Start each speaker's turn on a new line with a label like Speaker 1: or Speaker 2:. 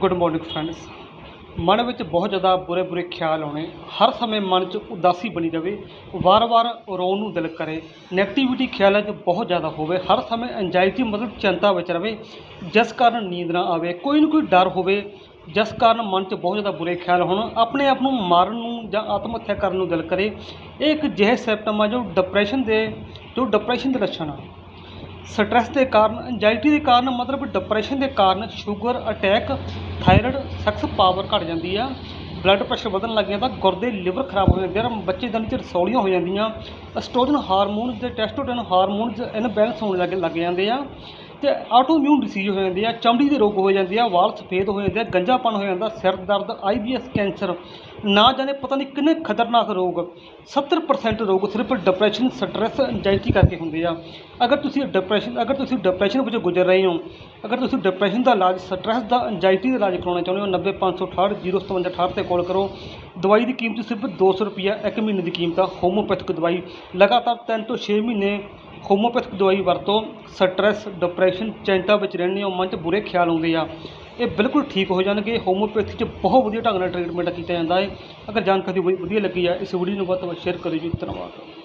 Speaker 1: Good morning friends ਮਨ ਵਿੱਚ ਬਹੁਤ ਜ਼ਿਆਦਾ ਬੁਰੇ ਬੁਰੇ ਖਿਆਲ ਆਉਣੇ। ਹਰ ਸਮੇਂ ਮਨ 'ਚ ਉਦਾਸੀ ਬਣੀ ਰਵੇ। ਵਾਰ-ਵਾਰ ਰੋਣ ਨੂੰ ਦਿਲ ਕਰੇ। ਨੈਗੇਟਿਵਿਟੀ ਖਿਆਲਾਂ 'ਚ ਬਹੁਤ ਜ਼ਿਆਦਾ ਹੋਵੇ। ਹਰ ਸਮੇਂ ਐਂਜ਼ਾਈਟੀ ਮਤਲਬ ਚਿੰਤਾ ਵਿੱਚ ਰਵੇ। ਜਿਸ ਕਾਰਨ ਨੀਂਦ ਨਾ ਆਵੇ, ਕੋਈ ਨਾ ਕੋਈ ਡਰ ਹੋਵੇ। ਜਿਸ ਕਾਰਨ ਮਨ 'ਚ ਬਹੁਤ ਜ਼ਿਆਦਾ ਬੁਰੇ ਖਿਆਲ ਹੋਣ, ਆਪਣੇ ਆਪ ਨੂੰ ਮਾਰਨ ਨੂੰ ਜਾਂ ਆਤਮ ਹੱਤਿਆ ਕਰਨ ਨੂੰ ਦਿਲ ਕਰੇ। ਇਹ ਇੱਕ ਜਿਹੇ ਸਿਪਟਮ ਆ ਜੋ ਡਿਪਰੈਸ਼ਨ ਦੇ, ਜੋ ਡਿਪਰੈਸ਼ਨ ਦੇ ਲੱਛਣ ਆ। ਸਟ੍ਰੈਸ ਦੇ ਕਾਰਨ ਐਂਜ਼ਾਈਟੀ ਦੇ ਕਾਰਨ, ਮਤਲਬ ਡਿਪਰੈਸ਼ਨ ਦੇ ਕਾਰਨ sugar attack thyroid sex power ਘਟ ਜਾਂਦੀ ਆ। ਬਲੱਡ ਪ੍ਰੈਸ਼ਰ ਵਧਣ ਲੱਗ ਜਾਂਦਾ ਗੁਰਦੇ ਲਿਵਰ ਖਰਾਬ ਹੋ ਜਾਂਦੇ ਆ ਬੱਚੇ ਦੇ ਵਿੱਚ ਰਸੌਲੀਆਂ ਹੋ ਜਾਂਦੀਆਂ। ਐਸਟ੍ਰੋਜਨ ਹਾਰਮੋਨਸ ਤੇ ਟੈਸਟੋਸਟੇਰਨ ਹਾਰਮੋਨਸ ਇਨਬੈਲੈਂਸ ਹੋਣ ਲੱਗ ਲੱਗ ਜਾਂਦੇ ਆ। ਤੇ ਆਟੋਇਮਿਊਨ ਡਿਸੀਜ਼ ਹੋ ਜਾਂਦੀ ਆ, ਚਮੜੀ ਦੇ ਰੋਗ ਹੋ ਜਾਂਦੇ ਆ, ਵਾਲ ਸਫੇਦ ਹੋ ਜਾਂਦੇ ਆ ਗੰਜਾਪਣ ਹੋ ਜਾਂਦਾ, ਸਿਰ ਦਰਦ ਆਈਬੀਐਸ ਕੈਂਸਰ, ਨਾ ਜਾਣੇ ਪਤਾ ਨਹੀਂ ਕਿੰਨੇ ਖਤਰਨਾਕ ਰੋਗ 70% ਰੋਗ ਸਿਰਫ ਡਿਪਰੈਸ਼ਨ ਸਟ੍ਰੈਸ ਐਂਜ਼ਾਈਟੀ ਕਰਕੇ ਹੁੰਦੇ ਆ। ਅਗਰ ਤੁਸੀਂ ਡਿਪਰੈਸ਼ਨ ਅਗਰ ਤੁਸੀਂ ਡਿਪਰੈਸ਼ਨ ਵਿੱਚ ਗੁਜ਼ਰ ਰਹੇ ਹੋ, ਅਗਰ ਤੁਸੀਂ ਡਿਪਰੈਸ਼ਨ ਦਾ ਇਲਾਜ ਸਟ੍ਰੈਸ ਦਾ ਐਂਜ਼ਾਈਟੀ ਦਾ ਇਲਾਜ ਕਰਾਉਣਾ ਚਾਹੁੰਦੇ ਹੋ 90568 057 ਤੇ ਕਾਲ ਕਰੋ। ਦਵਾਈ ਦੀ ਕੀਮਤ ਸਿਰਫ 200 ਰੁਪਈਆ ਇੱਕ ਮਹੀਨੇ ਦੀ ਕੀਮਤ ਆ। ਹੋਮੋਪੈਥਿਕ ਦਵਾਈ, ਲਗਾਤਾਰ 3 ਤੋਂ 6 ਮਹੀਨੇ ਹੋਮੋਪੈਥਿਕ ਦਵਾਈ ਵਰਤੋ, ਸਟ੍ਰੈਸ, ਡਿਪਰੈਸ਼ਨ, ਚਿੰਤਾ ਵਿੱਚ ਰਹਿੰਦੇ ਹੋ, ਮਨ 'ਚ ਬੁਰੇ ਖਿਆਲ ਆਉਂਦੇ ਆ। ਇਹ ਬਿਲਕੁਲ ਠੀਕ ਹੋ ਜਾਣਗੇ। ਹੋਮੋਪੈਥੀ 'ਚ ਬਹੁਤ ਵਧੀਆ ਢੰਗ ਨਾਲ ਟ੍ਰੀਟਮੈਂਟ ਕੀਤਾ ਜਾਂਦਾ ਹੈ। ਅਗਰ ਜਾਣਕਾਰੀ ਵਧੀਆ ਲੱਗੀ ਆ, ਇਸ ਵੀਡੀਓ ਨੂੰ ਵੱਧ ਤੋਂ ਵੱਧ ਸ਼ੇਅਰ ਕਰਿਓ ਜੀ। ਧੰਨਵਾਦ।